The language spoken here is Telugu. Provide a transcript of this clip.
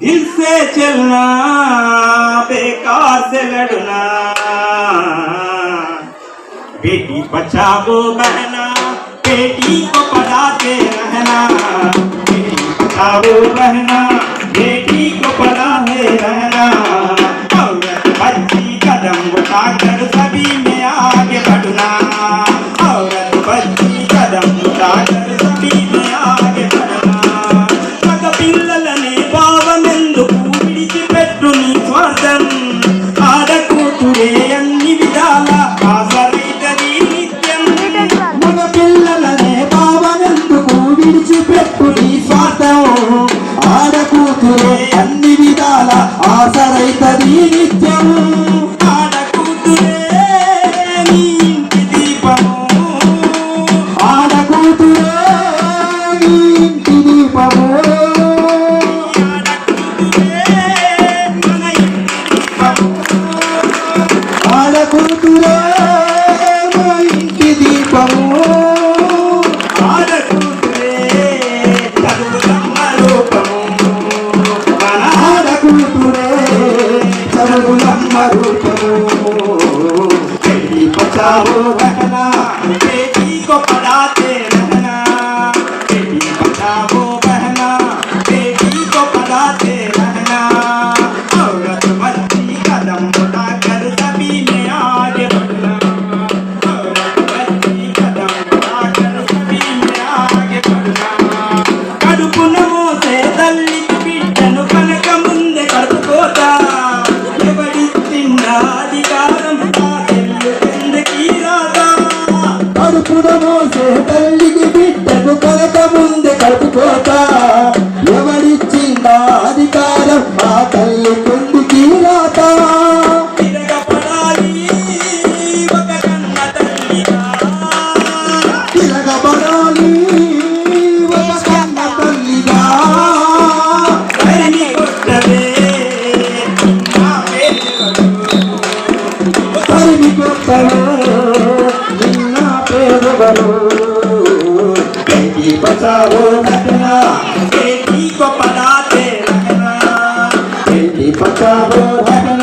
दिल से चलना, बेकार से लड़ना। बेटी बचाओ बहना, बेटी को पढ़ाते रहना। बेटी बचाओ बहना, बेटी को पढ़ाते रहना। बच्ची कदम उठाकर सभी में ఆసరైత నిత్యం I'm not Sabu కొడుకుడు మోసే తల్లికి బిడ్డకు కొరత ముందే కడుపుకోత ఎవరిచ్చిందా అధికారం మా తల్లి కొందు తీరాత Thank you. बचाओ रखना बेटी को पढ़ाते रखना। बेटी बचाओ रखना